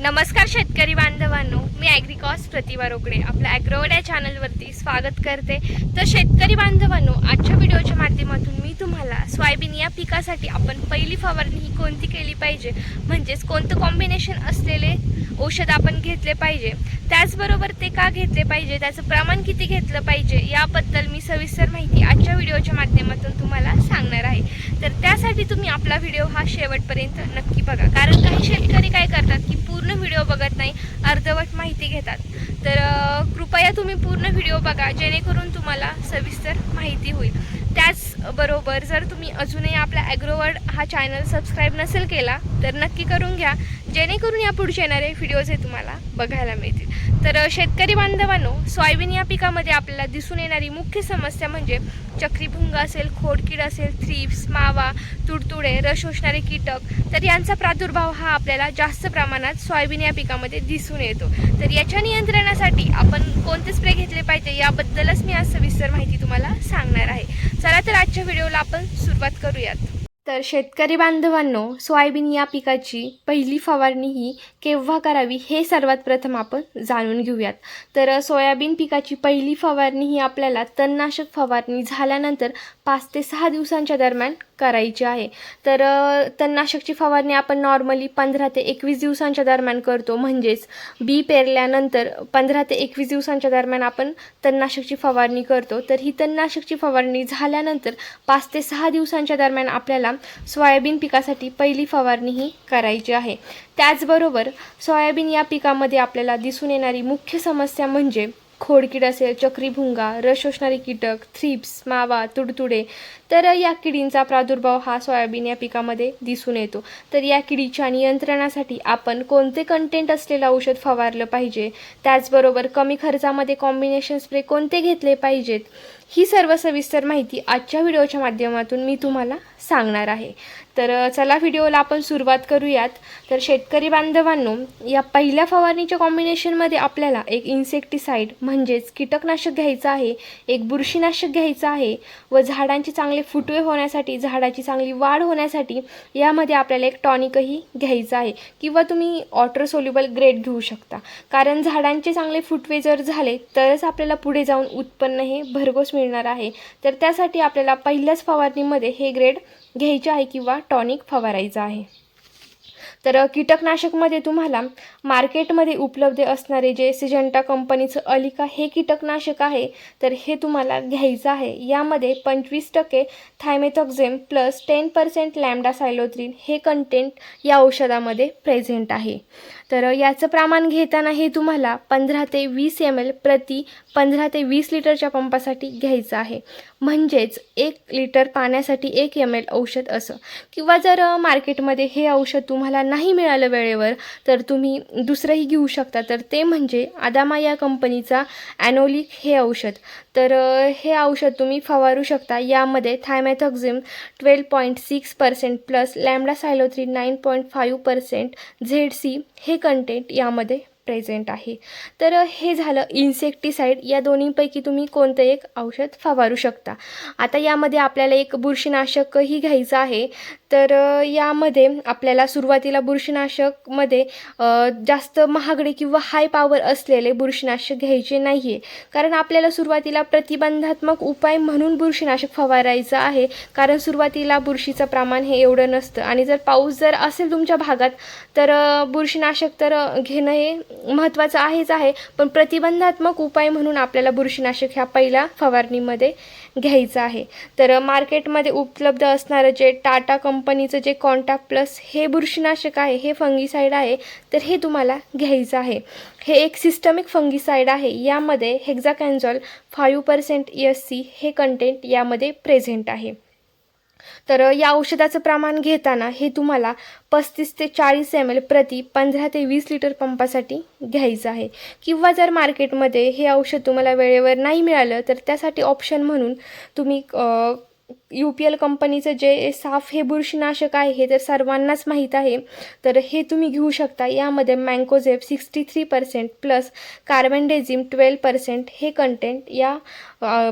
नमस्कार शेतकरी बांधवांनो मी ॲग्रिकॉस प्रतिभा रोकडे. आपल्या ॲग्रोवड या चॅनलवरती स्वागत करते. तर शेतकरी बांधवांनो आजच्या व्हिडिओच्या माध्यमातून मी तुम्हाला सोयाबीन या पिकासाठी आपण पहिली फवारणी ही कोणती केली पाहिजे? म्हणजेच कोणतं कॉम्बिनेशन असलेले औषध आपण घेतले पाहिजे? त्याचबरोबर ते का घेतले पाहिजे? त्याचं प्रमाण किती घेतलं पाहिजे? याबद्दल मी सविस्तर माहिती आजच्या व्हिडिओच्या माध्यमातून तुम्हाला सांगणार आहे तर त्यासाठी तुम्ही आपला व्हिडिओ हा शेवटपर्यंत नक्की बघा. कारण काही शेतकरी काय करतात की पूर्ण व्हिडिओ बघत नाही अर्धवट माहिती घेतात. तर कृपया तुम्ही पूर्ण व्हिडिओ बघा जेणेकरून तुम्हाला सविस्तर माहिती होईल. त्याचबरोबर जर तुम्ही अजूनही आपला ॲग्रोवर्ड हा चॅनल सबस्क्राईब नसेल केला तर नक्की करून घ्या. जेणेकरून या पुढचे येणारे व्हिडिओज हे तुम्हाला बघायला मिळतील. तर शेतकरी बांधवांनो सोयाबीन या पिकामध्ये आपल्याला दिसून येणारी मुख्य समस्या म्हणजे चक्रीभुंग असेल खोडकीड असेल थ्रिप्स मावा तुडतुडे रस शोषणारे कीटक. तर यांचा प्रादुर्भाव हा आपल्याला जास्त प्रमाणात सोयाबीन या पिकामध्ये दिसून येतो. तर याच्या नियंत्रणासाठी आपण कोणते स्प्रे घेतले पाहिजे याबद्दलच मी आज सविस्तर माहिती तुम्हाला सांगणार आहे. चला तर आजच्या व्हिडिओला आपण सुरुवात करूयात. तर शेतकरी बांधवांनो सोयाबीन या पिकाची पहिली फवारणी ही केव्हा करावी हे सर्वात प्रथम आपण जाणून घेऊयात. तर सोयाबीन पिकाची पहिली फवारणी ही आपल्याला तणनाशक फवारणी झाल्यानंतर पाच ते सहा दिवसांच्या दरम्यान करायची आहे. तर तणनाशकची फवारणी आपण नॉर्मली पंधरा ते एकवीस दिवसांच्या दरम्यान करतो. म्हणजेच बी पेरल्यानंतर पंधरा ते एकवीस दिवसांच्या दरम्यान आपण तणनाशकची फवारणी करतो. तर ही तणनाशकची फवारणी झाल्यानंतर पाच ते सहा दिवसांच्या दरम्यान आपल्याला सोयाबीन पिकासाठी पहिली फवारणी ही करायची आहे. त्याचबरोबर सोयाबीन या पिकामध्ये आपल्याला दिसून येणारी मुख्य समस्या म्हणजे खोडकीड असेल चक्रीभुंगा रस शोषणारे कीटक थ्रिप्स मावा तुडतुडे तर या किडींचा प्रादुर्भाव हा सोयाबीन या पिकामध्ये दिसून येतो. तर या किडीच्या नियंत्रणासाठी आपण कोणते कंटेंट असलेलं औषध फवारलं पाहिजे? त्याचबरोबर कमी खर्चामध्ये कॉम्बिनेशन स्प्रे कोणते घेतले पाहिजेत? ही सर्व सविस्तर माहिती आजच्या व्हिडिओच्या माध्यमातून मी तुम्हाला सांगणार आहे. तर चला व्हिडिओला आपण सुरुवात करूयात. तर शेतकरी बांधवांनो या पहिल्या फवारणीच्या कॉम्बिनेशनमध्ये आपल्याला एक इन्सेक्टिसाईड म्हणजेच कीटकनाशक घ्यायचं आहे एक बुरशीनाशक घ्यायचं आहे व झाडांचे चांगले फुटवे होण्यासाठी झाडाची चांगली वाढ होण्यासाठी यामध्ये आपल्याला एक टॉनिकही घ्यायचं आहे किंवा तुम्ही ऑटर सोल्युबल ग्रेड घेऊ शकता. कारण झाडांचे चांगले फुटवे जर झाले तरच आपल्याला पुढे जाऊन उत्पन्न हे भरघोस मिळणार आहे. तर त्यासाठी आपल्याला पहिल्याच फवारणीमध्ये हे ग्रेड घ्यायचे आहे किंवा टॉनिक फवारायचं आहे. तर कीटकनाशकमध्ये तुम्हाला मार्केटमध्ये उपलब्ध असणारे जे सिजंटा कंपनीचं अलिका हे कीटकनाशक आहे तर हे तुम्हाला घ्यायचं आहे. यामध्ये पंचवीस टक्के thiamethoxam plus ten percent lambda cyhalothrin हे कंटेंट या औषधामध्ये प्रेझेंट आहे. तर याचं प्रमाण घेताना हे तुम्हाला पंधरा ते वीस एम एल प्रति पंधरा ते वीस लिटरच्या पंपासाठी घ्यायचं आहे. म्हणजेच एक लिटर पाण्यासाठी एक एम एल औषध असं. किंवा जर मार्केटमध्ये हे औषध तुम्हाला नाही मिळालं वेळेवर तर तुम्ही दुसरंही घेऊ शकता. तर ते म्हणजे आदामा या कंपनीचा ॲनोलिक हे औषध. तर हे औषध तुम्ही फवारू शकता. यामध्ये thiamethoxam twelve point six percent plus lambda cyhalothrin nine point five percent Z C हे कंटेंट यामध्ये प्रेझेंट आहे. तर हे झालं इन्सेक्टिसाईड या दोन्हीपैकी तुम्ही कोणतं एक औषध फवारू शकता. आता यामध्ये आपल्याला एक बुरशीनाशकही घ्यायचं आहे. तर यामध्ये आपल्याला सुरुवातीला बुरशीनाशकमध्ये जास्त महागडे किंवा हाय पॉवर असलेले बुरशीनाशक घ्यायचे नाही आहे कारण आपल्याला सुरुवातीला प्रतिबंधात्मक उपाय म्हणून बुरशीनाशक फवारायचं आहे. कारण सुरुवातीला बुरशीचं प्रमाण हे एवढं नसतं. आणि जर पाऊस जर असेल तुमच्या भागात तर बुरशीनाशक तर घेणं हे महत्त्वाचं आहेच आहे. पण प्रतिबंधात्मक उपाय म्हणून आपल्याला बुरशीनाशक ह्या पहिल्या फवारणीमध्ये घ्यायचं आहे. तर मार्केटमध्ये उपलब्ध असणारं जे टाटा कंपनीचं जे कॉन्टॅक्ट प्लस हे बुरशीनाशक आहे हे फंगीसाईड आहे तर हे तुम्हाला घ्यायचं आहे. हे एक सिस्टमिक फंगीसाईड आहे. यामध्ये hexaconazole five percent S C हे कंटेंट यामध्ये प्रेझेंट आहे. तर या औषधाचं प्रमाण घेताना हे तुम्हाला पस्तीस ते चाळीस एम एल प्रति पंधरा ते वीस लिटर पंपासाठी घ्यायचं आहे. किंवा जर मार्केटमध्ये हे औषध तुम्हाला वेळेवर नाही मिळालं तर त्यासाठी ऑप्शन म्हणून तुम्ही यू पी एल कंपनीचं जे साफ हे बुरशीनाशक आहे हे तर सर्वांनाच माहीत आहे. तर हे तुम्ही घेऊ शकता. यामध्ये mancozeb sixty three percent plus carbendazim twelve percent हे कंटेंट या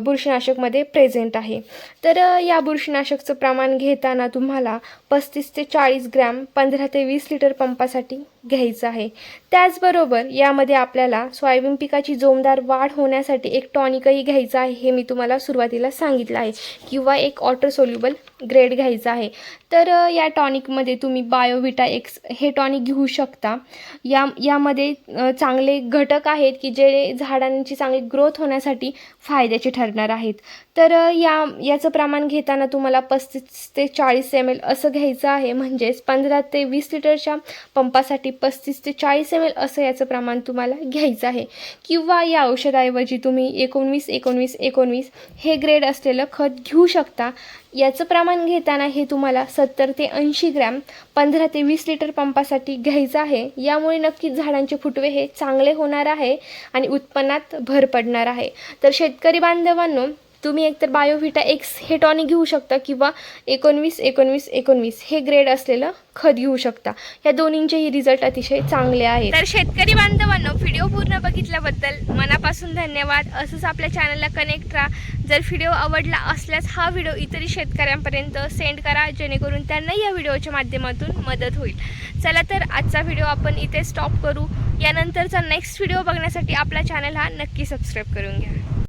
बुरशीनाशकमध्ये प्रेझेंट आहे. तर या बुरशीनाशकचं प्रमाण घेताना तुम्हाला पस्तीस ते चाळीस ग्रॅम पंधरा ते वीस लिटर पंपासाठी घ्यायचं आहे. त्याचबरोबर यामध्ये आपल्याला सोयाबीन पिकाची जोमदार वाढ होण्यासाठी एक टॉनिकही घ्यायचं आहे हे मी तुम्हाला सुरुवातीला सांगितलं आहे. किंवा एक ऑटर सोल्युबल ग्रेड घ्यायचा आहे. तर या टॉनिकमध्ये तुम्ही बायोविटा एक्स हे टॉनिक घेऊ शकता. या यामध्ये चांगले घटक आहेत की जे झाडांची चांगली ग्रोथ होण्यासाठी फायद्याचे ठरणार आहेत. तर या याचं प्रमाण घेताना तुम्हाला पस्तीस ते चाळीस एम एल असं घ्यायचं आहे. म्हणजेच पंधरा ते वीस लिटरच्या पंपासाठी पस्तीस ते चाळीस एम एल असं याचं प्रमाण तुम्हाला घ्यायचं आहे. किंवा या औषधाऐवजी तुम्ही एकोणवीस एकोणवीस एकोणवीस हे ग्रेड असलेलं खत घेऊ शकता. याचं प्रमाण घेताना हे तुम्हाला सत्तर ते ऐंशी ग्रॅम पंधरा ते वीस लिटर पंपासाठी घ्यायचं आहे. यामुळे नक्कीच झाडांचे फुटवे हे चांगले होणार आहे आणि उत्पन्नात भर पडणार आहे. तर शेतकरी बांधवांनो तुम्ही एकतर बायोव्हिटा एक्स हे टॉनिक घेऊ शकता किंवा एकोणवीस एकोणवीस एकोणवीस हे ग्रेड असलेलं खत घेऊ शकता. या दोन्हींचेही रिझल्ट अतिशय चांगले आहेत. तर शेतकरी बांधवांनो व्हिडिओ पूर्ण बघितल्याबद्दल मनापासून धन्यवाद. असंच आपल्या चॅनलला कनेक्ट राहा. जर व्हिडिओ आवडला असल्यास हा व्हिडिओ इतरही शेतकऱ्यांपर्यंत सेंड करा. जेणेकरून त्यांना या व्हिडिओच्या माध्यमातून मदत होईल. चला तर आजचा व्हिडिओ आपण इथे स्टॉप करू. यानंतरचा नेक्स्ट व्हिडिओ बघण्यासाठी आपला चॅनल हा नक्की सबस्क्राईब करून घ्या.